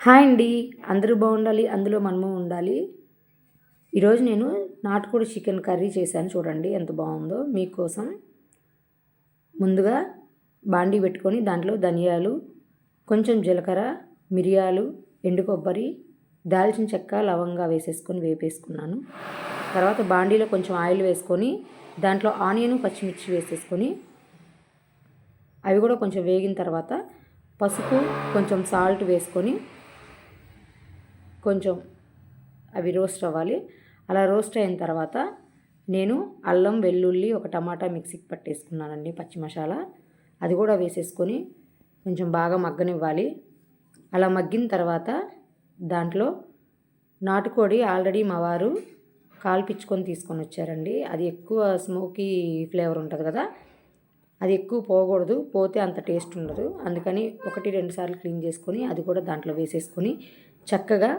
Hi అండి. అందరూ బాగుండాలి అందులో మనము ఉండాలి. ఈరోజు నేను నాటుకోడి చికెన్ కర్రీ చేశాను చూడండి ఎంత బాగుందో. మీకోసం ముందుగా బాండీ పెట్టుకొని దాంట్లో ధనియాలు కొంచెం జీలకర్ర మిరియాలు ఎండు కొబ్బరి దాల్చిన చెక్క లవంగా వేసేసుకొని వేపేసుకున్నాను. తర్వాత బాండీలో కొంచెం ఆయిల్ వేసుకొని దాంట్లో ఆనియన్ పచ్చిమిర్చి వేసేసుకొని అవి కూడా కొంచెం వేగిన తర్వాత పసుపు కొంచెం సాల్ట్ వేసుకొని కొంచెం అవి రోస్ట్ అవ్వాలి. అలా రోస్ట్ అయిన తర్వాత నేను అల్లం వెల్లుల్లి ఒక టమాటా మిక్సీకి పట్టేసుకున్నానండి పచ్చి మసాలా అది కూడా వేసేసుకొని కొంచెం బాగా మగ్గనివ్వాలి. అలా మగ్గిన తర్వాత దాంట్లో నాటుకోడి ఆల్రెడీ మా వారు కాల్పించుకొని తీసుకొని వచ్చారండి. అది ఎక్కువ స్మోకీ ఫ్లేవర్ ఉంటుంది కదా అది ఎక్కువ పోకూడదు పోతే అంత టేస్ట్ ఉండదు. అందుకని ఒకటి రెండు సార్లు క్లీన్ చేసుకొని అది కూడా దాంట్లో వేసేసుకొని చక్కగా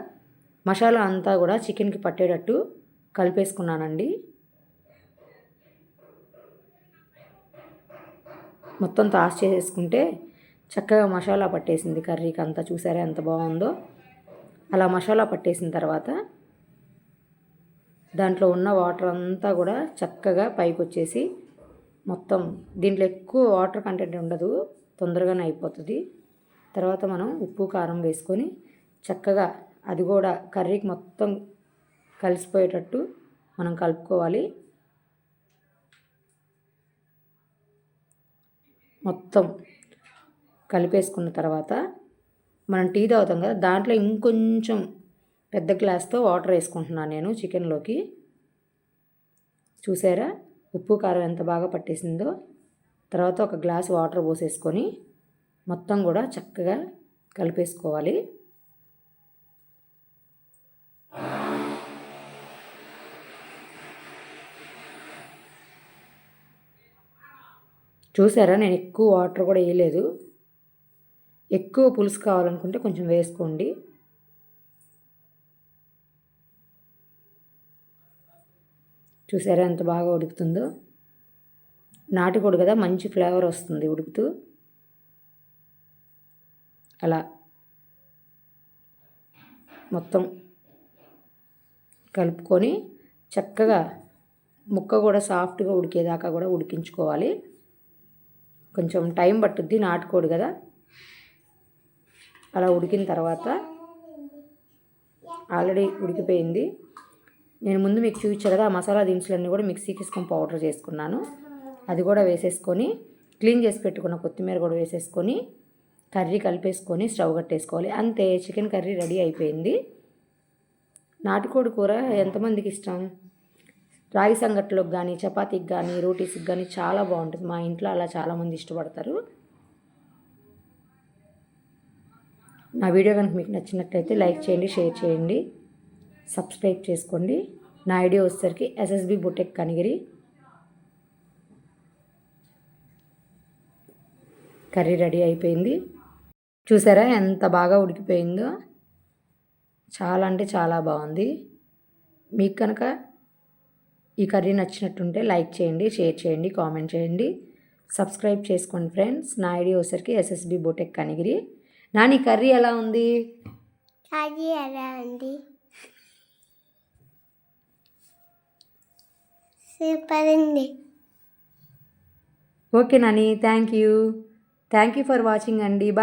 మసాలా అంతా కూడా చికెన్కి పట్టేటట్టు కలిపేసుకున్నానండి. మొత్తం తాస్ చేసేసుకుంటే చక్కగా మసాలా పట్టేసింది కర్రీకి అంతా. చూసారా ఎంత బాగుందో? అలా మసాలా పట్టేసిన తర్వాత దాంట్లో ఉన్న వాటర్ అంతా కూడా చక్కగా పైకి వచ్చేసి మొత్తం దీంట్లో ఎక్కువ వాటర్ కంటెంట్ ఉండదు తొందరగానే అయిపోతుంది. తర్వాత మనం ఉప్పు కారం వేసుకొని చక్కగా అది కూడా కర్రీకి మొత్తం కలిసిపోయేటట్టు మనం కలుపుకోవాలి. మొత్తం కలిపేసుకున్న తర్వాత మనం టీ తాగుతాం కదా దాంట్లో ఇంకొంచెం పెద్ద గ్లాస్తో వాటర్ వేసుకుంటున్నాను నేను చికెన్లోకి. చూసారా? ఉప్పు కారం ఎంత బాగా పట్టేసిందో తర్వాత ఒక గ్లాస్ వాటర్ పోసేసుకొని మొత్తం కూడా చక్కగా కలిపేసుకోవాలి. చూసారా? నేను ఎక్కువ వాటర్ కూడా వేయలేదు. ఎక్కువ పులుసు కావాలనుకుంటే కొంచెం వేసుకోండి. చూసారా ఎంత బాగా ఉడుకుతుందో? నాటుకోడు కదా మంచి ఫ్లేవర్ వస్తుంది ఉడుకుతూ. అలా. మొత్తం కలుపుకొని చక్కగా ముక్క కూడా సాఫ్ట్గా ఉడికేదాకా కూడా ఉడికించుకోవాలి. కొంచెం టైం పట్టుద్ది నాటుకోడు కదా. అలా ఉడికిన తర్వాత ఆల్రెడీ ఉడికిపోయింది. నేను ముందు మీకు చూపించాను కదా ఆ మసాలా దినుసులన్నీ కూడా మిక్సీకి వేసుకొని పౌడర్ చేసుకున్నాను. అది కూడా వేసేసుకొని క్లీన్ చేసి పెట్టుకున్న కొత్తిమీర కూడా వేసేసుకొని కర్రీ కలిపేసుకొని స్టవ్ కట్టేసుకోవాలి. అంతే చికెన్ కర్రీ రెడీ అయిపోయింది. నాటుకోడి కూర ఎంతమందికి ఇష్టం? రాగి సంగట్లోకి కానీ చపాతీకి కానీ రోటీస్కి కానీ చాలా బాగుంటుంది. మా ఇంట్లో అలా చాలామంది ఇష్టపడతారు. నా వీడియో కనుక మీకు నచ్చినట్లయితే లైక్ చేయండి షేర్ చేయండి. సబ్స్క్రైబ్ చేసుకోండి. నా ఐడియా వచ్చేసరికి SSB boutique Kanigiri. Curry ready అయిపోయింది. చూసారా ఎంత బాగా ఉడికిపోయిందో? చాలా అంటే చాలా బాగుంది. మీకు కనుక ఈ కర్రీ నచ్చినట్టుంటే లైక్ చేయండి షేర్ చేయండి కామెంట్ చేయండి. సబ్స్క్రైబ్ చేసుకోండి ఫ్రెండ్స్. నా ఐడియా వచ్చేసరికి SSB boutique Kanigiri. Nani curry ఎలా ఉంది? కర్రీ ఎలా ఉంది? Super okay Nani thank you thank you for watching అండి. బాయ్